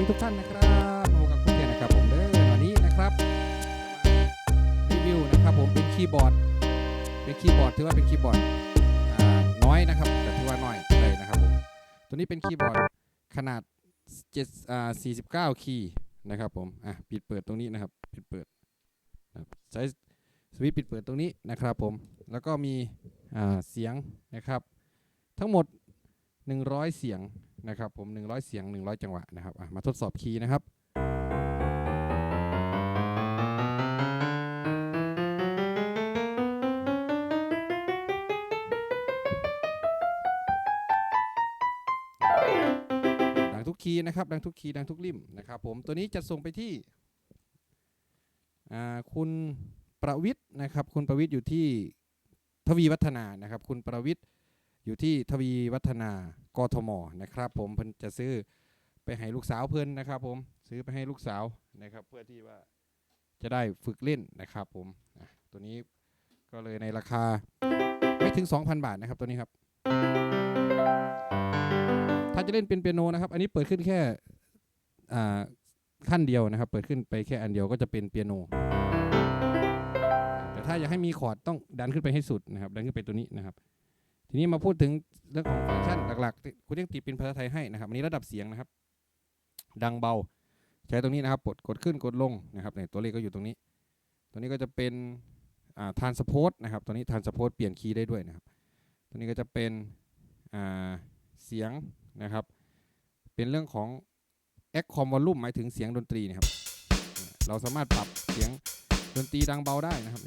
ดีทุกท่านนะครับมาพบกับคุณเกียนะครับผมเด้อวันนี้นะครับรีวิวนะครับผมเป็นคีย์บอร์ด เป็นคีย์บอร์ดถือว่าเป็นคีย์บอร์ดน้อยนะครับแต่ถือว่าน้อยเลยนะครับผมตัวนี้เป็นคีย์บอร์ดขนาด7อ่า49 คีย์นะครับผมอะปิดเปิดตรงนี้นะครับปิดเปิดใช้สวิตช์ปิดเปิดตรงนี้นะครับผมแล้วก็มีอ่าเสียงนะครับ ทั้งหมด 100 เสียง นะครับผม 100 เสียง 100 จังหวะนะครับมาทดสอบคีย์นะครับดังทุกคีย์นะครับดังทุกคีย์ดังทุกริมนะครับผมตัวนี้จะส่งไปที่คุณประวิทย์นะครับ คุณประวิทย์อยู่ที่ทวีวัฒนานะครับ คุณประวิทย์อยู่ที่ทวีวัฒนา กทมนะครับผมเพิ่นจะซื้อไปให้ลูกสาวเพิ่นนะครับผมซื้อไปให้ลูกสาวนะครับ เพื่อที่ว่าจะได้ฝึกเล่นนะครับผมตัวนี้ก็เลยในราคาไม่ถึง 2,000 บาทนะครับตัวนี้ครับ ถ้าจะเล่นเป็นเปียโนนะครับ อันนี้เปิดขึ้นแค่ขั้นเดียวนะครับ เปิดขึ้นไปแค่อันเดียวก็จะเป็นเปียโน แต่ถ้าอยากให้มีคอร์ดต้องดันขึ้นไปให้สุดนะครับ ดันขึ้นไปตัวนี้นะครับ ทีนี้มาพูดถึงเรื่องของฟังก์ชันหลักๆคุณยังติดเป็นภาษาไทยให้นะครับอันนี้ระดับเสียงนะครับ ดังเบา ใช้ตรงนี้นะครับกดกดขึ้นกดลงนะครับเนี่ยตัวเลขก็อยู่ตรงนี้ ตัวนี้ก็จะเป็นอ่าทานสปอร์ตนะครับตัวนี้ทานสปอร์ตเปลี่ยนคีย์ได้ด้วยนะครับ ตัวนี้ก็จะเป็นอ่าเสียงนะครับ เป็นเรื่องของ e c o m volume หมายถึงเสียงดนตรีนะครับ เราสามารถปรับเสียงดนตรีดังเบาได้นะครับเ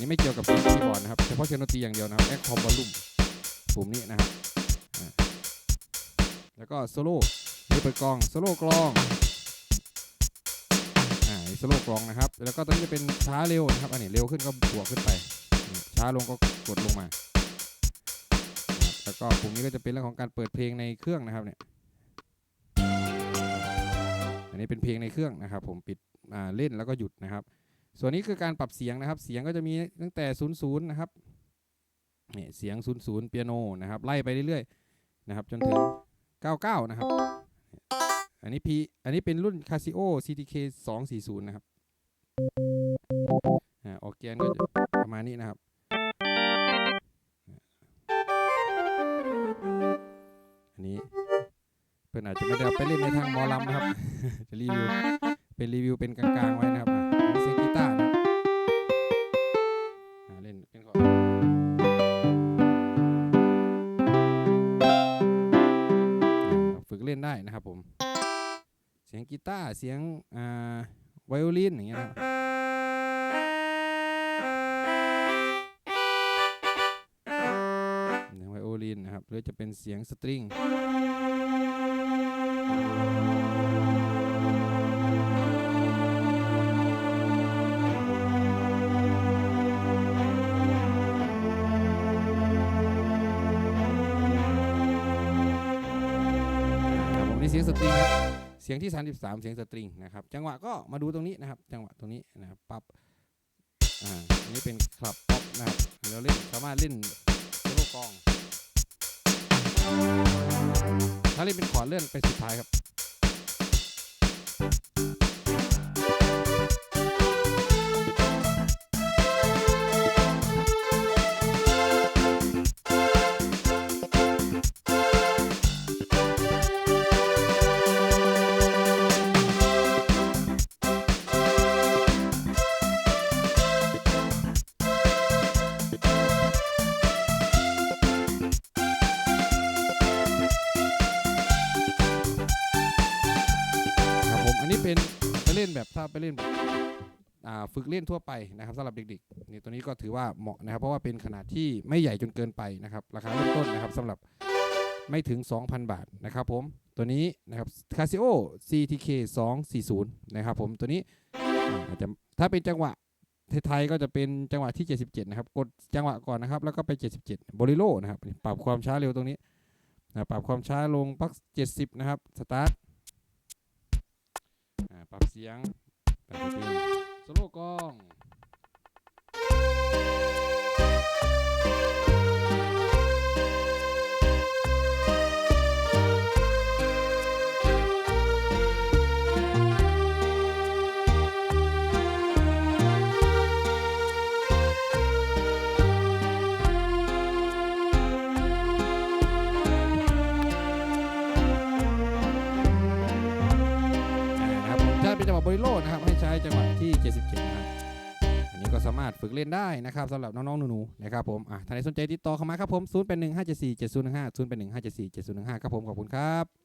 นี่ยอันนี้ไม่เกี่ยวกับคีย์บอร์ดนะครับเฉพาะเสียงดนตรีอย่างเดียวนะครับ e c o m volume ปุ่มนี้นะครับแล้วก็โซโล่นี่เปิดกลองโซโล่กลองอ่าโซโล่กลองนะครับ แล้วก็ตอนนี้จะเป็นช้าเร็วนะครับ อันนี้เร็วขึ้นก็บวกขึ้นไป ช้าลงก็กดลงมา แล้วก็ปุ่มนี้ก็จะเป็นเรื่องของการเปิดเพลงในเครื่องนะครับเนี่ยอันนี้เป็นเพลงในเครื่องนะครับ ผมปิดเล่นแล้วก็หยุดนะครับ ส่วนนี้คือการปรับเสียงนะครับ เสียงก็จะมีตั้งแต่ 00 นะครับเนี่ยเสียง 00 เปียโนนะครับ ไล่ไปเรื่อยๆนะครับ จนถึง 99 นะครับ อันนี้พีอันนี้เป็นรุ่น Casio CTK 240 นะครับอออกแกนก็จะประมาณนี้นะครับอันนี้เพื่อนอาจจะไม่ได้เอาไปเล่นในทางมอลำนะครับ จะรีวิวเป็นรีวิวเป็นกลางๆไว้นะครับ ได้นะครับผม เสียงกีตาร์เสียงไวโอลินอย่างเงี้ยนะครับเสียงไวโอลินนะครับหรือจะเป็นเสียงสตริง ครับผมนี่เสียงสตริงครับ เสียงที่ 33 เสียงสตริงนะครับ จังหวะก็มาดูตรงนี้นะครับ จังหวะตรงนี้นะครับปับอ่า อันนี้เป็นคลับป๊อปนะครับเราเล่นสามารถเล่นโซโล่กลอง ถ้าเล่นเป็นขอเลื่อนไปสุดท้ายครับ นแบบถ้าไปเล่นแบบฝึกเล่นทั่วไปนะครับสำหรับเด็กๆนี่ตัวนี้ก็ถือว่าเหมาะนะครับ เพราะว่าเป็นขนาดที่ไม่ใหญ่จนเกินไปนะครับ ราคาเริ่มต้นนะครับสำหรับไม่ถึง 2,000 บาทนะครับผมตัวนี้นะครับ Casio CTK 240นะครับผมตัวนี้อาจจะถ้าเป็นจังหวะไทยก็จะเป็นจังหวะที่ 77 นะครับ กดจังหวะก่อนนะครับ แล้วก็ไป 77โบลิโลนะครับ ปรับความช้าเร็วตรงนี้นะปรับความช้าลงปัก 70 นะครับ สตาร์ท อ่าปรั รับดนตรีโซโล่กลองบริโลนะครับให้ใช้จังหวะที่ 77 นะครับ อันนี้ก็สามารถฝึกเล่นได้นะครับสำหรับน้องๆหนูๆนะครับผมอะท่านใดสนใจติดต่อเข้ามาครับผม 0815747015 0815747015 ครับผมขอบคุณครับ